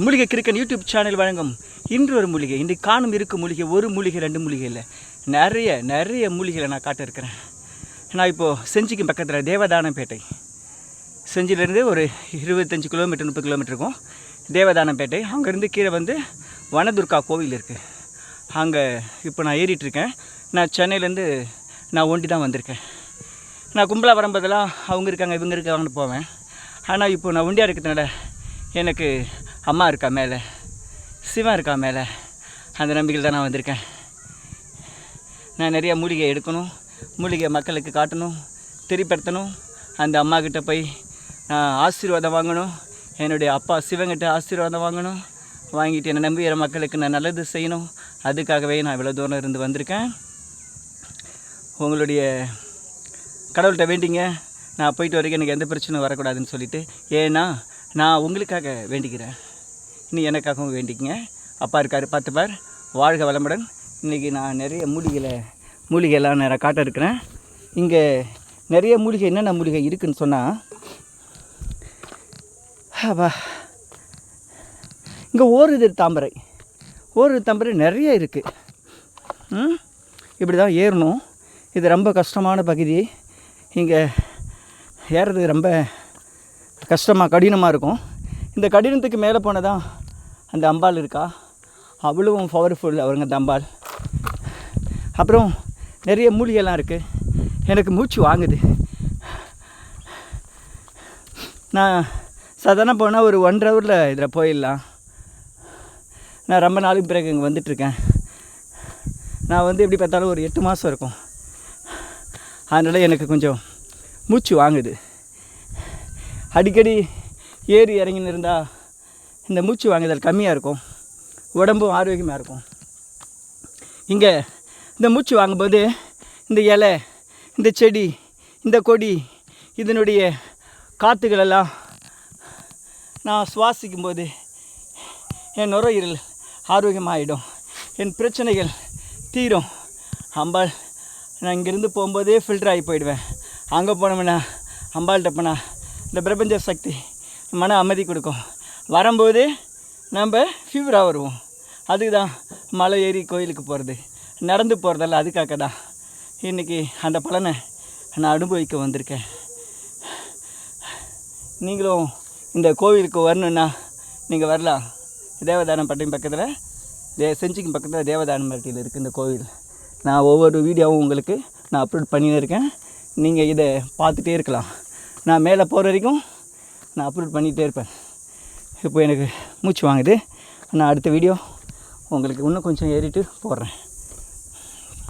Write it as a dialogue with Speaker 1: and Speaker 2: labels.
Speaker 1: மூலிகை கிரிக்கன் YouTube channel வழங்கும் இன்று ஒரு மூலிகை. இன்றைக்கு காணும் இருக்கும் மூலிகை ஒரு மூலிகை ரெண்டு மூலிகை இல்லை. நிறைய நிறைய மூலிகைகளை நான் காட்ட இருக்கிறேன் நான் இப்போது செஞ்சிக்கு பக்கத்தில் தேவதானப்பேட்டை செஞ்சிலேருந்து ஒரு இருபத்தஞ்சி கிலோமீட்டர் முப்பது கிலோமீட்டர் இருக்கும். தேவதானப்பேட்டை அங்கேருந்து கீழே வந்து வனதுர்கா கோவில் இருக்குது அங்கே இப்போ நான் ஏறிட்டு இருக்கேன் நான் சென்னையிலேருந்து நான் ஒண்டி தான் வந்திருக்கேன். நான் கும்பலாக வரும்போதெல்லாம் அவங்க இருக்காங்க இவங்க இருக்காங்கன்னு போவேன். ஆனால் இப்போ நான் ஒண்டியாக இருக்கிறதுனால எனக்கு அம்மா இருக்கா மேலே? சிவன் இருக்கா மேலே? அந்த நம்பிக்கையில் தான் நான் வந்திருக்கேன். நான் நிறைய மூலிகை எடுக்கணும் மூலிகை மக்களுக்கு காட்டணும் தெரியப்படுத்தணும் அந்த அம்மாக்கிட்ட போய் நான் ஆசீர்வாதம் வாங்கணும். என்னுடைய அப்பா சிவங்கிட்ட ஆசீர்வாதம் வாங்கணும். வாங்கிட்டு என்னை நம்புகிற மக்களுக்கு நான் நல்லது செய்யணும். அதுக்காகவே நான் இவ்வளோ தூரம் இருந்து வந்திருக்கேன். உங்களுடைய கடவுள்கிட்ட வேண்டிங்க. நான் போயிட்டு வரைக்கும் எனக்கு எந்த பிரச்சனையும் வரக்கூடாதுன்னு சொல்லிவிட்டு ஏன்னா நான் உங்களுக்காக வேண்டிக்கிறேன். நீ எனக்காகவும் வேண்டிக்கங்க. அப்பா இருக்கார் பார்த்துப்பார் வாழ்க வளமுடன். இன்றைக்கி நான் நிறைய மூலிகளை மூலிகைலாம் நிறைய காட்ட இருக்கிறேன். இங்கே நிறைய மூலிகை என்னென்ன மூலிகை இருக்குன்னு சொன்னால் அப்பா இங்கே ஓருது தாமரை. ஓருது தாமரை நிறைய இருக்குது ம்? இப்படி தான் ஏறணும். இது ரொம்ப கஷ்டமான பகுதி. இங்கே ஏறுறது ரொம்ப கஷ்டமாக கடினமாக இருக்கும். இந்த கடினத்துக்கு மேலே போனதான் அந்த அம்பாள் இருக்கா? அவ்வளவும் பவர்ஃபுல் அவருங்க அந்த அம்பாள். அப்புறம் நிறைய மூலிகைலாம் இருக்குது எனக்கு மூச்சு வாங்குது. நான் சாதாரண போனால் ஒரு ஒன்றரை ஹவரில் இதில் போயிடலாம். நான் ரொம்ப நாளுக்கு பிறகு இங்கே வந்துட்டுருக்கேன். நான் வந்து எப்படி பார்த்தாலும் ஒரு எட்டு மாதம் இருக்கும். அதனால் எனக்கு கொஞ்சம் மூச்சு வாங்குது. அடிக்கடி ஏறி இறங்கின்னு இருந்தால் இந்த மூச்சு வாங்குதல் கம்மியாக இருக்கும். உடம்பும் ஆரோக்கியமாக இருக்கும். இங்கே இந்த மூச்சு வாங்கும்போது இந்த இலை இந்த செடி இந்த கொடி இதனுடைய காற்றுகளெல்லாம் நான் சுவாசிக்கும்போது என் நுரையீரல் ஆரோக்கியமாகிடும் என் பிரச்சனைகள் தீரும். அம்பாள் நான் இங்கேருந்து போகும்போதே ஃபில்டர் ஆகி போயிடுவேன். அங்கே போனோம்னா அம்பாள்கிட்ட போனால் இந்த பிரபஞ்ச சக்தி மன அமைதி கொடுக்கும். வரும்போது நம்ம ஃபீவராக வருவோம். அதுக்கு தான் மலை ஏறி கோயிலுக்கு போகிறது நடந்து போகிறதெல்லாம் அதுக்காக தான். இன்றைக்கி அந்த பலனை நான் அனுபவிக்க வந்திருக்கேன். நீங்களும் இந்த கோவிலுக்கு வரணுன்னா நீங்கள் வரலாம். தேவதானம் பட்டியம் பக்கத்தில் தே செஞ்சிக்கு பக்கத்தில் தேவதானம் பட்டியில் இருக்குது இந்த கோவில். நான் ஒவ்வொரு வீடியோவும் உங்களுக்கு நான் அப்லோட் பண்ணின்னு இருக்கேன். நீங்கள் இதை பார்த்துட்டே இருக்கலாம். நான் மேலே போகிற வரைக்கும் நான் அப்லோட் பண்ணிகிட்டே இருப்பேன். இப்போ எனக்கு மூச்சு வாங்குது. நான் அடுத்த வீடியோ உங்களுக்கு இன்னும் கொஞ்சம் ஏறிட்டு போடுறேன்.